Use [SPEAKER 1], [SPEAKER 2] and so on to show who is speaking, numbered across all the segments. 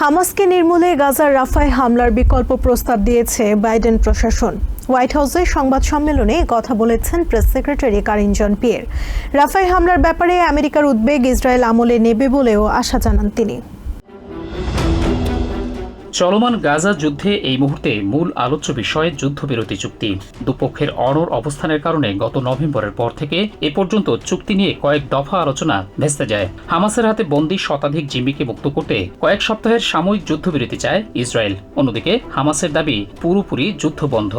[SPEAKER 1] হামাসকে নির্মূলে গাজার রাফায় হামলার বিকল্প প্রস্তাব দিয়েছে বাইডেন প্রশাসন। হোয়াইট হাউসে সংবাদ সম্মেলনে কথা বলেছেন press secretary Karine Jean Pierre রাফায় হামলার ব্যাপারে আমেরিকার উদ্বেগ ইসরায়েল আমলে নেবে বলেও আশা জানান তিনি।
[SPEAKER 2] চলমান গাজা যুদ্ধে এই মুহূর্তে মূল আলোচ্য বিষয়ে যুদ্ধবিরতি চুক্তি। দুপক্ষের অনর অবস্থানের কারণে গত নভেম্বরের পর থেকে এ পর্যন্ত চুক্তি নিয়ে কয়েক দফা আলোচনা ভেস্তে যায়। হামাসের হাতে বন্দী শতাধিক জিম্মিকে মুক্ত করতে কয়েক সপ্তাহের সাময়িক যুদ্ধবিরতি চায় ইসরায়েল। অন্যদিকে হামাসের দাবি পুরোপুরি যুদ্ধ বন্ধ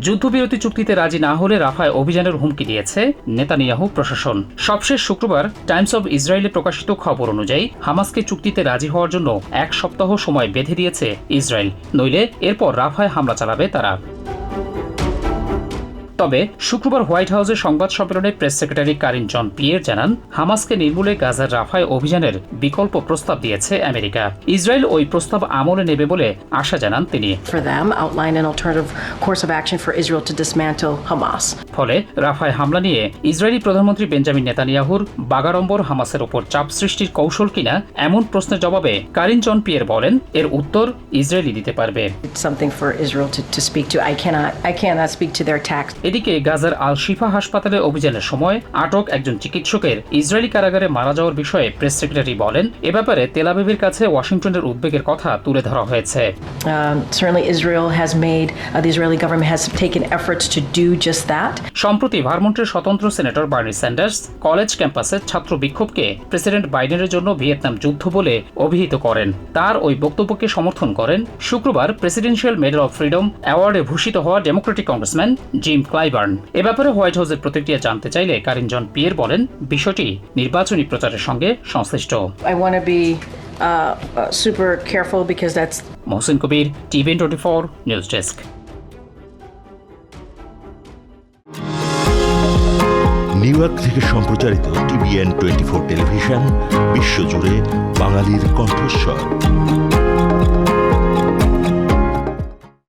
[SPEAKER 2] যুদ্ধবিরতি চুক্তিতে রাজি না হলে রাফায় অভিযানের হুমকি দিয়েছে নেতানিয়াহু প্রশাসন। সবশেষ শুক্রবার টাইমস অব ইসরায়েলে প্রকাশিত খবর অনুযায়ী, হামাসকে চুক্তিতে রাজি হওয়ার জন্য এক সপ্তাহ সময় বেঁধে দিয়েছে ইসরায়েল। নইলে এরপর রাফায় হামলা চালাবে তারা। তবে শুক্রবার হোয়াইট হাউসে সংবাদ সম্মেলনে press secretary Karine Jean Pierre জানান হামাসকে নির্মূলে গাজার রাফায় অভিযানের বিকল্প প্রস্তাব দিয়েছে আমেরিকা। ইসরায়েল ওই প্রস্তাব আমলে নেবে বলে আশা জানান তিনি. ফলে রাফায় হামলা নিয়ে ইসরায়েলি প্রধানমন্ত্রী বেঞ্জামিন নেতানিয়াহুর বাগাড়ম্বর হামাসের ওপর চাপ সৃষ্টির কৌশল কিনা এমন প্রশ্নের জবাবে কারিন জন পিয়ের বলেন এর উত্তর ইসরায়েলি দিতে পারবে। এদিকে গাজার আল শিফা হাসপাতালে অভিযানের সময় আটক একজন চিকিৎসকের ইসরায়েলি কারাগারে মারা যাওয়ার বিষয়ে প্রেস সেক্রেটারি বলেন এ ব্যাপারে তেলাবিবের কাছে ওয়াশিংটনের উদ্বেগের কথা তুলে ধরা হয়েছে।
[SPEAKER 3] Um, uh.
[SPEAKER 2] সম্প্রতি ভারমন্টের স্বতন্ত্র সেনেটর বার্নি স্যান্ডার্স কলেজ ক্যাম্পাসে ছাত্র বিক্ষোভকে প্রেসিডেন্ট বাইডেনের জন্য ভিয়েতনাম যুদ্ধ বলে অভিহিত করেন। তার ওই বক্তব্যকে সমর্থন করেন শুক্রবার প্রেসিডেন্সিয়াল মেডেল অফ ফ্রিডম অ্যাওয়ার্ডে ভূষিত হওয়া ডেমোক্রেটিক কংগ্রেসম্যান জিম ক্লাইবার্ন এ ব্যাপারে হোয়াইট হাউসের প্রতিক্রিয়া জানতে চাইলে কারিন জন পিয়ের বলেন বিষয়টি নির্বাচনী প্রচারের সঙ্গে সংশ্লিষ্ট।
[SPEAKER 3] I want to be uh, uh, super careful because that's
[SPEAKER 2] Mohsin Kabir TVN twenty four news desk.
[SPEAKER 4] New York থেকে সম্প্রচারিত টিভিএন টোয়েন্টি ফোর টেলিভিশন বিশ্বজুড়ে বাঙালির কণ্ঠস্বর।